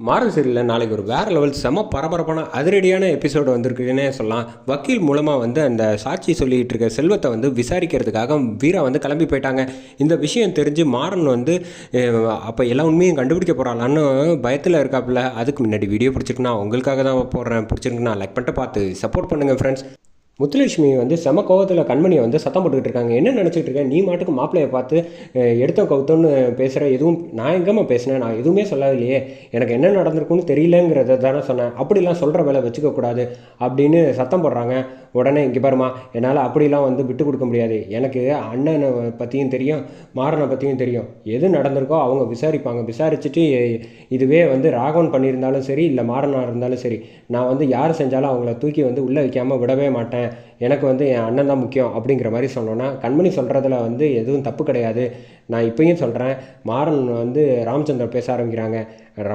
மாறன் சீரியலில் நாளைக்கு ஒரு வேறு லெவல் செம பரபரப்பான அதிரடியான எபிசோடு வந்திருக்குன்னே சொல்லலாம். வக்கீல் மூலமாக வந்து அந்த சாட்சி சொல்லிகிட்டு இருக்க செல்வத்தை வந்து விசாரிக்கிறதுக்காக வீரா வந்து கிளம்பி போயிட்டாங்க. இந்த விஷயம் தெரிஞ்சு மாறன் வந்து அப்போ எல்லா உண்மையும் கண்டுபிடிக்க போகிறாளான்னு பயத்தில் இருக்காப்புல அதுக்கு முன்னாடி வீடியோ பிடிச்சிருக்குன்னா உங்களுக்காக தான் போடுறேன். பிடிச்சிருக்குன்னா லைக் பண்ணிட்டு பார்த்து சப்போர்ட் பண்ணுங்கள் ஃப்ரெண்ட்ஸ் முத்துலட்சுமி வந்து செம கோவத்தில் கண்மணியை வந்து சத்தம் போட்டுக்கிட்டு இருக்காங்க. என்ன நினச்சிட்டு இருக்க? நீ மாட்டுக்கு மாப்பிள்ளையை பார்த்து எடுத்த கவுத்தோன்னு பேசுகிற எதுவும் நான் எங்கேம்மா பேசினேன் நான் எதுவுமே சொல்லலையே எனக்கு என்ன நடந்திருக்குன்னு தெரியலங்கிறத தானே சொன்னேன். அப்படிலாம் சொல்கிற வேலை வச்சுக்கக்கூடாது அப்படின்னு சத்தம் போடுறாங்க. உடனே இங்கே பாருமா என்னால் அப்படிலாம் வந்து விட்டு கொடுக்க முடியாது. எனக்கு அண்ணனை பற்றியும் தெரியும் மாறனை பற்றியும் தெரியும். எது நடந்திருக்கோ அவங்க விசாரிப்பாங்க. விசாரிச்சுட்டு இதுவே வந்து ராகவன் பண்ணியிருந்தாலும் சரி இல்லை மாறனாக இருந்தாலும் சரி நான் வந்து யார் செஞ்சாலும் அவங்கள தூக்கி வந்து உள்ளே வைக்காமல் விடவே மாட்டேன். которая எனக்கு வந்து என் அண்ணன் தான் முக்கியம் அப்படிங்கிற மாதிரி சொன்னோன்னா கண்மணி சொல்கிறதுல வந்து எதுவும் தப்பு கிடையாது. நான் இப்பயும் சொல்கிறேன் மாறன் வந்து ராமச்சந்திரன் பேச ஆரம்பிக்கிறாங்க.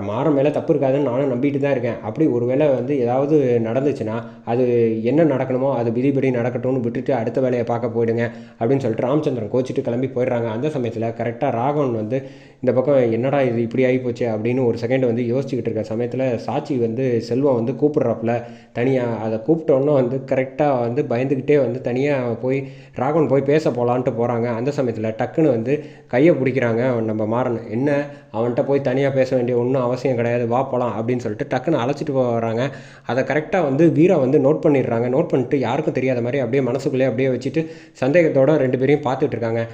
மாறன் மேலே தப்பு இருக்காதுன்னு நானும் நம்பிட்டு தான் இருக்கேன். அப்படி ஒரு வேளை வந்து ஏதாவது நடந்துச்சுன்னா அது என்ன நடக்கணுமோ அது விதிபடி நடக்கட்டும்னு விட்டுட்டு அடுத்த வேலையை பார்க்க போயிடுங்க அப்படின்னு சொல்லிட்டு ராமச்சந்திரன் கோச்சிட்டு கிளம்பி போயிடுறாங்க. அந்த சமயத்தில் கரெக்டாக ராகவன் வந்து இந்த பக்கம் என்னடா இது இப்படி ஆகி போச்சு அப்படின்னு ஒரு செகண்ட் வந்து யோசிச்சுக்கிட்டு இருக்க சமயத்தில் சாட்சி வந்து செல்வம் வந்து கூப்பிட்றாப்புல. தனியாக அதை கூப்பிட்டோன்னே வந்து கரெக்டாக வந்து பயந்துக்கிட்டே வந்து தனியாக போய் ராகவன் போய் பேச போகலான்ட்டு போகிறாங்க அந்த சமயத்தில் டக்குன்னு வந்து கையை பிடிக்கிறாங்க. அவன் நம்ம மாறன். என்ன? அவன்கிட்ட போய் தனியாக பேச வேண்டிய ஒன்றும் அவசியம் கிடையாது. வா போகலாம் அப்படின்னு சொல்லிட்டு டக்குன்னு அழைச்சிட்டு போகிறாங்க அதை கரெக்டாக வந்து வீரா வந்து நோட் பண்ணிடுறாங்க. நோட் பண்ணிட்டு யாருக்கும் தெரியாத மாதிரி அப்படியே மனசுக்குள்ளேயே அப்படியே வச்சுட்டு சந்தேகத்தோட ரெண்டு பேரையும் பார்த்துட்டு இருக்காங்க.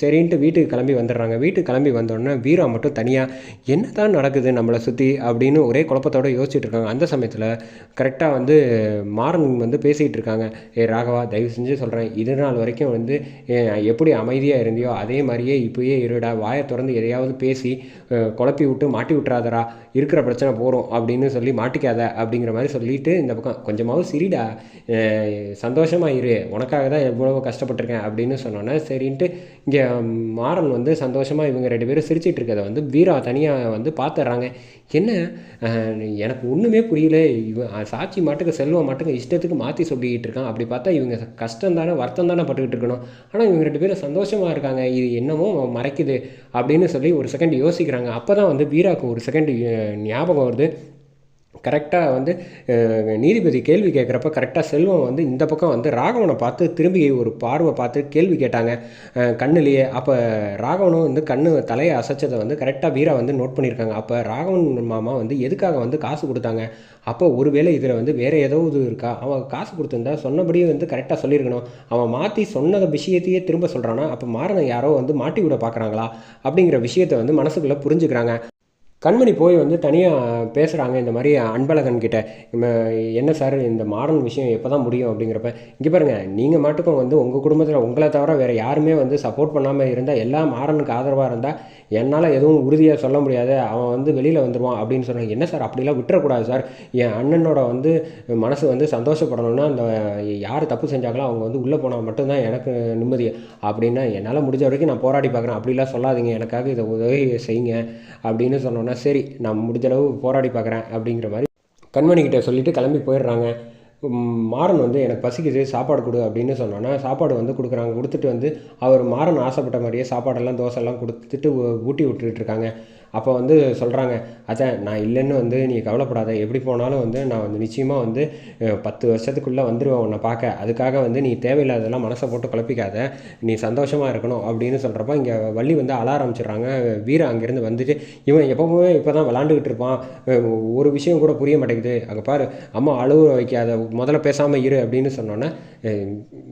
சரின்ட்டு வீட்டுக்கு கிளம்பி வந்துடுறாங்க. வீட்டுக்கு கிளம்பி வந்தோடனே வீரா மட்டும் தனியாக என்ன தான் நடக்குது நம்மளை சுற்றி அப்படின்னு ஒரே குழப்பத்தோடு யோசிச்சுட்டு இருக்காங்க. அந்த சமயத்தில் கரெக்டாக வந்து மாறன் வந்து பேசிகிட்டு இருக்காங்க. ஏ ராகவா தயவு செஞ்சு சொல்கிறேன் இது நாள் வரைக்கும் வந்து எப்படி அமைதியாக இருந்தியோ அதே மாதிரியே இப்போயே இருடா. வாயை திறந்து எதையாவது பேசி குழப்பி விட்டு மாட்டி விட்றாதரா இருக்கிற பிரச்சனை போகிறோம் அப்படின்னு சொல்லி மாட்டிக்காத அப்படிங்கிற மாதிரி சொல்லிட்டு இந்த பக்கம் கொஞ்சமாவது சிரிடா. சந்தோஷமாக சந்தோஷமா இரு. உனக்காக தான் எவ்வளோ கஷ்டப்பட்டிருக்கேன். அப்படின்னு சொன்னோன்னே சரின்ட்டு இங்கே மாறன் வந்து சந்தோஷமாக இவங்க ரெண்டு பேரும் சிரிச்சிட்டு இருக்கதை வந்து வீரா தனியாக வந்து பார்த்துட்றாங்க என்ன? எனக்கு ஒன்றுமே புரியல. இவன் சாட்சி மாட்டுக்கு செல்வம் மாட்டுக்கு இஷ்டத்துக்கு மாற்றி சொல்லிக்கிட்டு இருக்கான். அப்படி பார்த்தா இவங்க கஷ்டம் தானே வருத்தம் தானே பட்டுக்கிட்டு இருக்கணும். ஆனால் இவங்க ரெண்டு பேரும் சந்தோஷமாக இருக்காங்க. இது என்னமோ மறைக்குது அப்படின்னு சொல்லி ஒரு செகண்ட் யோசிக்கிறாங்க. அப்போ தான் வந்து வீராவுக்கு ஒரு செகண்ட் ஞாபகம் வருது. கரெக்டாக வந்து நீதிபதி கேள்வி கேட்குறப்ப கரெக்டாக செல்வம் வந்து இந்த பக்கம் வந்து ராகவனை பார்த்து திரும்பி ஒரு பார்வை பார்த்து கேள்வி கேட்டாங்க. கண்ணுலேயே. அப்போ ராகவனும் வந்து கண்ணு தலையை அசைச்சதை வந்து கரெக்டாக வீரா வந்து நோட் பண்ணியிருக்காங்க. அப்போ ராகவன் மாமா வந்து எதுக்காக வந்து காசு கொடுத்தாங்க? அப்போ ஒருவேளை இதில் வந்து வேறு ஏதாவது இருக்கா? அவன் காசு கொடுத்துருந்தா சொன்னபடியே வந்து கரெக்டாக சொல்லியிருக்கணும். அவன் மாற்றி சொன்ன விஷயத்தையே திரும்ப சொல்கிறானா அப்போ மாறனை யாரோ வந்து மாட்டி விட பார்க்குறாங்களா? அப்படிங்கிற விஷயத்தை வந்து மனசுக்குள்ளே புரிஞ்சுக்கிறாங்க. கண்மணி போய் வந்து தனியாக பேசுகிறாங்க இந்த மாதிரி அன்பழகன் கிட்ட. என்ன சார் இந்த மாடர்ன் விஷயம் எப்போ தான் முடியும் அப்படிங்கிறப்ப இங்கே பாருங்கள் நீங்கள் மட்டுக்கும் வந்து உங்கள் குடும்பத்தில் உங்களை தவிர வேறு யாருமே வந்து சப்போர்ட் பண்ணாமல் இருந்தால் எல்லா மாடனுக்கு ஆதரவாக இருந்தால் என்னால் எதுவும் உறுதியாக சொல்ல முடியாது. அவன் வந்து வெளியில் வந்துடுவான் அப்படின்னு சொன்னாங்க. என்ன சார் அப்படிலாம் விட்டுறக்கூடாது சார் என் அண்ணனோட வந்து மனசு வந்து சந்தோஷப்படணும்னா அந்த யார் தப்பு செஞ்சாங்களோ அவங்க வந்து உள்ளே போனால் மட்டும்தான் எனக்கு நிம்மதி. அப்படின்னா என்னால் முடிஞ்ச வரைக்கும் நான் போராடி பார்க்குறேன். அப்படிலாம் சொல்லாதீங்க. எனக்காக இதை உதவி செய்யுங்க அப்படின்னு சொன்னோன்னா சரி நான் முடிஞ்சளவு போராடி பார்க்குறேன் அப்படிங்கிற மாதிரி கண்மணிக்கிட்ட சொல்லிவிட்டு கிளம்பி போயிடுறாங்க. மாறன் வந்து எனக்கு பசிக்குது சாப்பாடு கொடு அப்படின்னு சொன்னோன்னா சாப்பாடு வந்து கொடுக்குறாங்க. கொடுத்துட்டு வந்து அவர் மாறன் ஆசைப்பட்ட மாதிரியே சாப்பாடெல்லாம் தோசைலாம் கொடுத்துட்டு ஊட்டி விட்டுட்டுருக்காங்க அப்போ வந்து சொல்கிறாங்க அதான் நான் இல்லைன்னு வந்து நீ கவலைப்படாத. எப்படி போனாலும் வந்து நான் வந்து நிச்சயமாக வந்து பத்து வருஷத்துக்குள்ளே வந்துடுவேன் உன்னை பார்க்க. அதுக்காக வந்து நீ தேவையில்லாததெல்லாம் மனசை போட்டு குழப்பிக்காத நீ சந்தோஷமாக இருக்கணும். அப்படின்னு சொல்கிறப்ப இங்கே வள்ளி வந்து அழ ஆரம்பிச்சிடுறாங்க. வீரம் அங்கேருந்து வந்துட்டு இவன் எப்பவுமே இப்போ தான் விளாண்டுக்கிட்டு இருப்பான். ஒரு விஷயம் கூட புரிய மாட்டேங்குது. அங்கே பாரு அம்மா அழுவ வைக்காத. முதல்ல பேசாமல் இரு. அப்படின்னு சொன்னோன்னே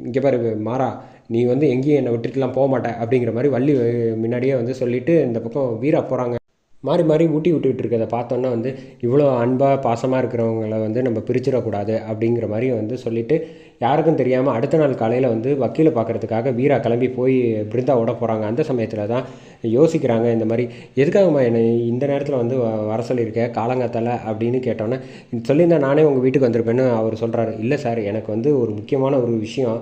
இங்கே பாரு மாறா. நீ வந்து எங்கேயும் என்னை விட்டுட்டுலாம் போக மாட்டேன் அப்படிங்கிற மாதிரி வள்ளி முன்னாடியே வந்து சொல்லிட்டு இந்த பக்கம் வீரா போகிறாங்க மாறி மாறி ஊட்டி விட்டுக்கிட்டு இருக்கிறத பார்த்தோன்னா வந்து இவ்வளோ அன்பாக பாசமாக இருக்கிறவங்கள வந்து நம்ம பிரிச்சிடக்கூடாது அப்படிங்கிற மாதிரி வந்து சொல்லிவிட்டு யாருக்கும் தெரியாமல் அடுத்த நாள் காலையில் வந்து வக்கீலை பார்க்கறதுக்காக வீரா கிளம்பி போய் பிருந்தாவோட போகிறாங்க அந்த சமயத்தில் தான் யோசிக்கிறாங்க இந்த மாதிரி எதுக்காகம்மா என்னை இந்த நேரத்தில் வந்து வர சொல்லியிருக்க? காலங்காத்தால? அப்படின்னு கேட்டோன்னே சொல்லியிருந்தா நானே உங்கள் வீட்டுக்கு வந்திருப்பேன்னு அவர் சொல்கிறாரு இல்லை சார் எனக்கு வந்து ஒரு முக்கியமான ஒரு விஷயம்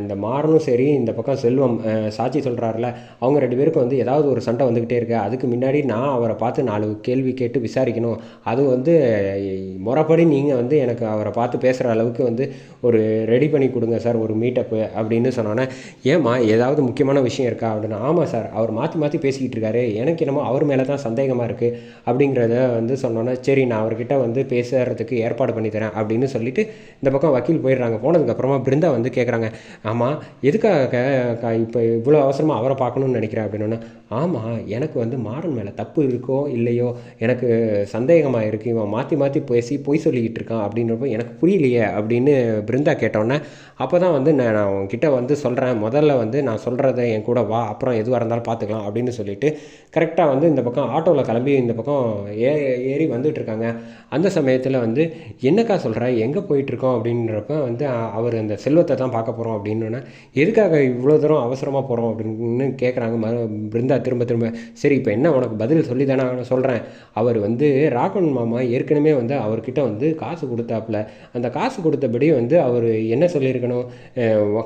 இந்த மாறனும் சரி இந்த பக்கம் செல்வம் சாட்சி சொல்கிறாருல அவங்க ரெண்டு பேருக்கும் வந்து ஏதாவது ஒரு சண்டை வந்துக்கிட்டே இருக்கு. அதுக்கு முன்னாடி நான் அவரை பார்த்து நாலு கேள்வி கேட்டு விசாரிக்கணும். அது வந்து முறைப்படி நீங்கள் வந்து எனக்கு அவரை பார்த்து பேசுகிற அளவுக்கு வந்து ஒரு ரெடி பண்ணி கொடுங்க சார் ஒரு மீட்டப்பு அப்படின்னு சொன்னோன்னே ஏம்மா ஏதாவது முக்கியமான விஷயம் இருக்கா? அப்படின்னு ஆமாம் சார் அவர் மாற்றி மாற்றி பேசிக்கிட்டு இருக்காரு. எனக்கு என்னமோ அவர் மேலே தான் சந்தேகமாக இருக்குது அப்படிங்கிறத வந்து சொன்னோன்னே சரி நான் அவர்கிட்ட வந்து பேசுறதுக்கு ஏற்பாடு பண்ணித்தரேன் அப்படின்னு சொல்லிட்டு இந்த பக்கம் வக்கீல் போயிடுறாங்க. போனதுக்கப்புறமா பிருந்தா வந்து கேட்குறாங்க ஆமாம் எதுக்காக இப்போ இவ்வளோ அவசரமாக அவரை பார்க்கணும்னு நினைக்கிறேன் அப்படின்னா ஆமாம் எனக்கு வந்து மாறன் மேலே தப்பு இருக்கோ இல்லையோ எனக்கு சந்தேகமாக இருக்குது இவன் மாற்றி மாற்றி பேசி பொய் சொல்லிக்கிட்டு இருக்கான். அப்படின்றப்போ எனக்கு புரியலையே அப்படின்னு பிருந்தா கேட்டோன்னே அப்போ தான் வந்து நான் நான் உன்கிட்ட வந்து சொல்கிறேன் முதல்ல வந்து நான் சொல்கிறத என் கூட வா. அப்புறம் எதுவாக இருந்தாலும் பார்த்துக்கலாம். அப்படின்னு சொல்லிட்டு கரெக்டாக வந்து இந்த பக்கம் ஆட்டோவில் கிளம்பி இந்த பக்கம் ஏ ஏறி வந்துட்டு இருக்காங்க அந்த சமயத்தில் வந்து என்னக்கா சொல்கிற எங்கே போயிட்டுருக்கோம்? அப்படின்றப்ப வந்து அவர் அந்த செல்வத்தை தான் பார்க்க போகிறோம் அப்படின்னோடனே எதுக்காக இவ்வளோ தூரம் அவசரமாக போகிறோம் அப்படின்னு கேட்குறாங்க ம பிருந்தா திரும்ப திரும்ப சரி இப்போ என்ன உனக்கு பதில் சொல்லி தானே சொல்கிறேன் அவர் வந்து ராகவன் மாமா ஏற்கனவே வந்து அவர்கிட்ட வந்து காசு கொடுத்தாப்புல. அந்த காசு கொடுத்தபடி வந்து அவர் என்ன சொல்லியிருக்கணும்?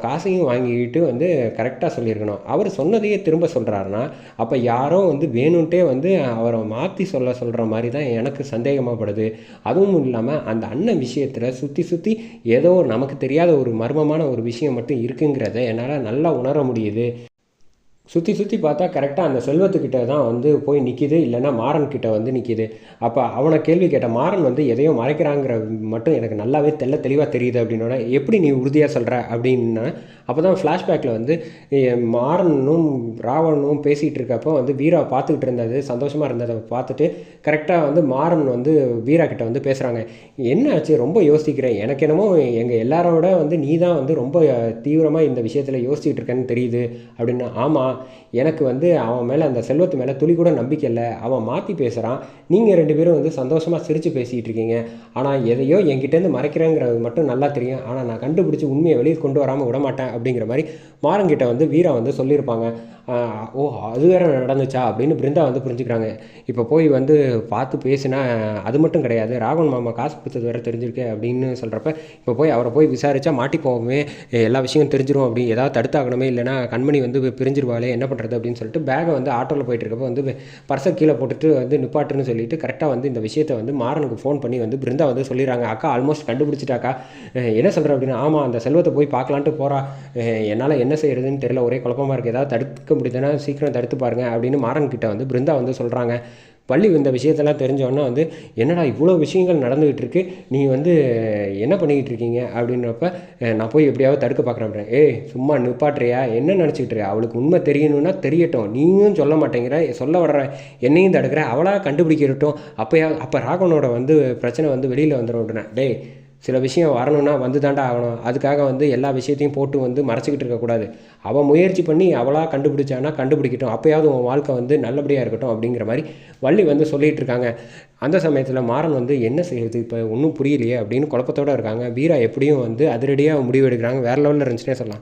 காசையும் வாங்கிக்கிட்டு வந்து கரெக்டாக சொல்லியிருக்கணும். அவர் சொன்னதையே திரும்ப சொல்கிறாருன்னா அப்போ யாரோ வந்து வேணும்ட்டே வந்து அவரை மாற்றி சொல்ல சொல்கிற மாதிரி தான் எனக்கு சந்தேகமாகப்படுது அதுவும் இல்லாமல் அந்த அண்ணன் விஷயத்தில் சுற்றி சுற்றி ஏதோ நமக்கு தெரியாத ஒரு மர்மமான ஒரு விஷயம் மட்டும் இருக்குங்கிறத என்னால் நல்லா உணர முடியுது. சுற்றி சுற்றி பார்த்தா கரெக்டாக அந்த செல்வத்துக்கிட்ட தான் வந்து போய் நிற்கிது இல்லைன்னா மாறன் கிட்ட வந்து நிற்கிது அப்போ அவனை கேள்வி கேட்ட மாறன் வந்து எதையோ மறைக்கிறாங்கிற மட்டும் எனக்கு நல்லாவே தெல்ல தெளிவாக தெரியுது அப்படின்னோட எப்படி நீ உறுதியாக சொல்கிற அப்படின்னா அப்போ தான் ஃப்ளாஷ்பேக்கில் வந்து மாறனும் ராவணனும் பேசிகிட்டு இருக்கப்போ வந்து வீரா பார்த்துக்கிட்டு இருந்தது சந்தோஷமாக இருந்ததை பார்த்துட்டு கரெக்டாக வந்து மாறன் வந்து வீரா கிட்ட வந்து பேசுகிறாங்க என்ன ஆச்சு? ரொம்ப யோசிக்கிறேன். எனக்கு என்னமோ எங்கள் எல்லாரோட வந்து நீ தான் வந்து ரொம்ப தீவிரமாக இந்த விஷயத்தில் யோசிச்சுட்டு இருக்கேன்னு தெரியுது. அப்படின்னு ஆமாம் எனக்கு வந்து அவன் மேலே அந்த செல்வத்து மேலே துளி கூட நம்பிக்கை இல்லை. அவன் மாற்றி பேசுகிறான் நீங்கள் ரெண்டு பேரும் வந்து சந்தோஷமாக சிரித்து பேசிகிட்டு இருக்கீங்க. ஆனால் எதையோ என்கிட்டேருந்து மறைக்கிறேங்கிறது மட்டும் நல்லா தெரியும். ஆனால் நான் கண்டுபிடிச்சி உண்மையை வெளியே கொண்டு வராமல் விட மாட்டேன் அப்படிங்கிற மாதிரி மாறங்கிட்ட வந்து வீரா வந்து சொல்லியிருப்பாங்க. ஓ அது வேற நடந்துச்சா? அப்படின்னு பிருந்தா வந்து புரிஞ்சுக்கிறாங்க. இப்போ போய் வந்து பார்த்து பேசினா அது மட்டும் கிடையாது. ராகவன் மாமா காசு கொடுத்தது வேற தெரிஞ்சிருக்கு அப்படின்னு சொல்கிறப்ப இப்போ போய் அவரை போய் விசாரிச்சா மாட்டி போவோமே எல்லா விஷயமும் தெரிஞ்சிரும். அப்படி ஏதாவது தடுத்தாகணுமே. இல்லைனா கண்மணி வந்து பிரிஞ்சிருவாளே. என்ன பண்ணுறது அப்படின்னு சொல்லிட்டு பேகை வந்து ஆட்டோவில் போயிட்டு இருக்கப்போ வந்து பர்சை கீழே போட்டுட்டு வந்து நிப்பாட்டுன்னு சொல்லிட்டு கரெக்டாக வந்து இந்த விஷயத்தை வந்து மாறனுக்கு ஃபோன் பண்ணி வந்து பிருந்தா வந்து சொல்லிடுறாங்க அக்கா ஆல்மோஸ்ட் கண்டுபிடிச்சிட்டாக்கா. என்ன சொல்கிற அப்படின்னா ஆமாம் அந்த செல்வத்தை போய் பார்க்கலான்ட்டு போகிறா என்னால் என்ன செய்யறதுன்னு தெரியல. ஒரே குழப்பமாக இருக்குது ஏதாவது தடுக்க முடியுதுன்னா சீக்கிரம் தடுத்து பாருங்க. அப்படின்னு மாறன் கிட்ட வந்து பிருந்தா வந்து சொல்கிறாங்க பள்ளி இந்த விஷயத்தெல்லாம் தெரிஞ்சோன்னா வந்து என்னடா இவ்வளோ விஷயங்கள் நடந்துகிட்டு இருக்கு நீ வந்து என்ன பண்ணிக்கிட்டு இருக்கீங்க அப்படின்றப்ப நான் போய் எப்படியாவது தடுக்க பார்க்குறேன் ஏய் சும்மா நிப்பாட்டுறியா? என்ன நினச்சிக்கிட்டு இருக்க? அவளுக்கு உண்மை தெரியணும்னா தெரியட்டும். நீயும் சொல்ல மாட்டேங்கிற. சொல்ல வர்ற. என்னையும் தடுக்கிற. அவளாக கண்டுபிடிக்கிறட்டும் அப்போயா அப்போ ராகவனோட வந்து பிரச்சனை வந்து வெளியில் வந்துடும் டேய் சில விஷயம் வரணும்னா வந்து தாண்டா ஆகணும். அதுக்காக வந்து எல்லா விஷயத்தையும் போட்டு வந்து மறைச்சிக்கிட்டு இருக்கக்கூடாது. அவள் முயற்சி பண்ணி அவளாக கண்டுபிடிச்சானா கண்டுபிடிக்கட்டும். அப்போயாவது உன் வாழ்க்கை வந்து நல்லபடியாக இருக்கட்டும் அப்படிங்கிற மாதிரி வள்ளி வந்து சொல்லிகிட்டு இருக்காங்க. அந்த சமயத்தில் மாறன் வந்து என்ன செய்யுது இப்போ ஒன்றும் புரியலையே அப்படின்னு குழப்பத்தோடு இருக்காங்க. வீரா எப்படியும் வந்து அதிரடியாக முடிவு எடுக்கிறாங்க. வேறு லெவலில் இருந்துச்சுன்னே சொல்லலாம்.